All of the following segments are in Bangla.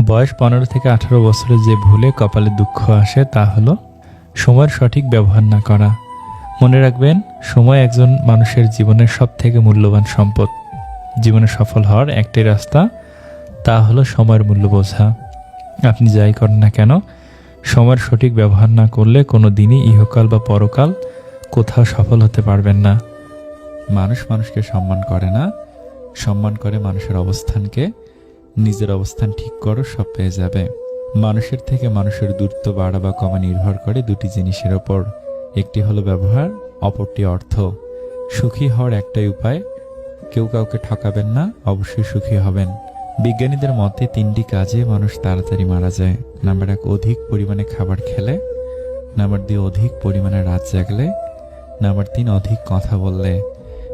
বয়স পনেরো থেকে আঠারো বছরে যে ভুলে কপালে দুঃখ আসে তা হলো সময়ের সঠিক ব্যবহার না করা। মনে রাখবেন, সময় একজন মানুষের জীবনের সব থেকে মূল্যবান সম্পদ। জীবনে সফল হওয়ার একটাই রাস্তা, তা হলো সময়ের মূল্য বোঝা। আপনি যাই করেন না কেন, সময়ের সঠিক ব্যবহার না করলে কোনো দিনই ইহকাল বা পরকাল কোথাও সফল হতে পারবেন না। মানুষ মানুষকে সম্মান করে না, সম্মান করে মানুষের অবস্থানকে। নিজের অবস্থান ঠিক করো, সব পেয়ে যাবে। মানুষের থেকে মানুষের দূরত্ব বাড়া বা কমা নির্ভর করে দুটি জিনিসের ওপর। একটি হলো ব্যবহার, অপরটি অর্থ। সুখী হওয়ার একটাই উপায়, কেউ কাউকে ঠকাবেন না, অবশ্যই সুখী হবেন। বিজ্ঞানীদের মতে তিনটি কাজে মানুষ তাড়াতাড়ি মারা যায়। নাম্বার এক, অধিক পরিমাণে খাবার খেলে। নাম্বার দুই, অধিক পরিমাণে রাত জাগলে। নাম্বার তিন, অধিক কথা বললে।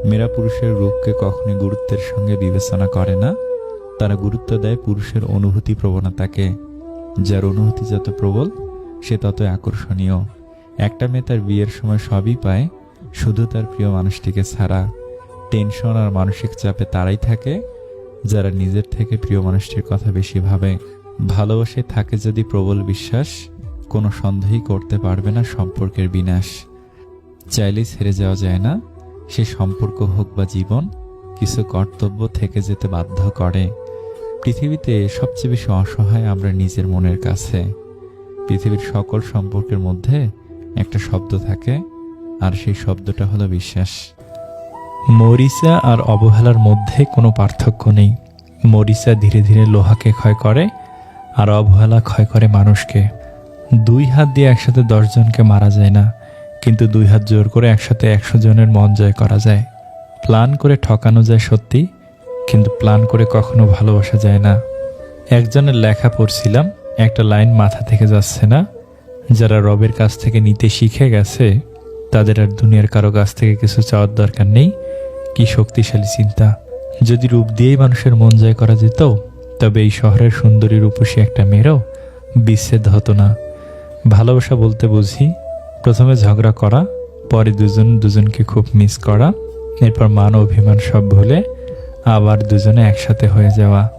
মেয়েরা পুরুষের রূপকে কখনোই গুরুত্বের সঙ্গে বিবেচনা করে না। তারা গুরুত্ব দেয় পুরুষের অনুভূতি প্রবণতাকে। যার অনুভূতি যত প্রবল, সে তত আকর্ষণীয়। একটা মেয়ে তার বিয়ের সময় সবই পায়, শুধু তার প্রিয় মানুষটিকে ছাড়া। টেনশন আর মানসিক চাপে তারাই থাকে, যারা নিজের থেকে প্রিয় মানুষটির কথা বেশি ভাবে। ভালোবাসে থাকে যদি প্রবল বিশ্বাস, কোনো সন্দেহই করতে পারবে না সম্পর্কের বিনাশ। চাইলেই ছেড়ে যাওয়া যায় না, সে সম্পর্ক হোক বা জীবন, কিছু কর্তব্য থেকে যেতে বাধ্য করে। পৃথিবীতে সবচেয়ে বেশি অসহায় আমরা নিজের মনের কাছে। পৃথিবীর সকল সম্পর্কের মধ্যে একটা শব্দ থাকে, আর সেই শব্দটা হলো বিশ্বাস। মরিচা আর অবহেলার মধ্যে কোনো পার্থক্য নেই। মরিচা ধীরে ধীরে লোহাকে ক্ষয় করে, আর অবহেলা ক্ষয় করে মানুষকে। দুই হাত দিয়ে একসাথে দশজনকে মারা যায় না, কিন্তু দুই হাত জোর করে একসাথে একশো জনের মন জয় করা যায়। প্ল্যান করে ঠকানো যায় সত্যি কিন্তু প্ল্যান করে কখনো ভালোবাসা যায় না। একজনের লেখা পড়ছিলাম, একটা লাইন মাথা থেকে যাচ্ছে না। যারা রবের কাছ থেকে নিতে শিখে গেছে, তাদের আর দুনিয়ার কারও কাছ থেকে কিছু চাওয়ার দরকার নেই। কি শক্তিশালী চিন্তা। যদি রূপ দিয়েই মানুষের মন জয় করা যেত, তবে এই শহরের সুন্দরী রূপসী একটা মেয়েরও বিচ্ছেদ হতো না। ভালোবাসা বলতে বুঝি, প্রথমে ঝগড়া করা, পরে দুজন দুজনকে খুব মিস করা, এরপর মান অভিমান সব ভুলে আবার দুজনে একসাথে হয়ে যাওয়া।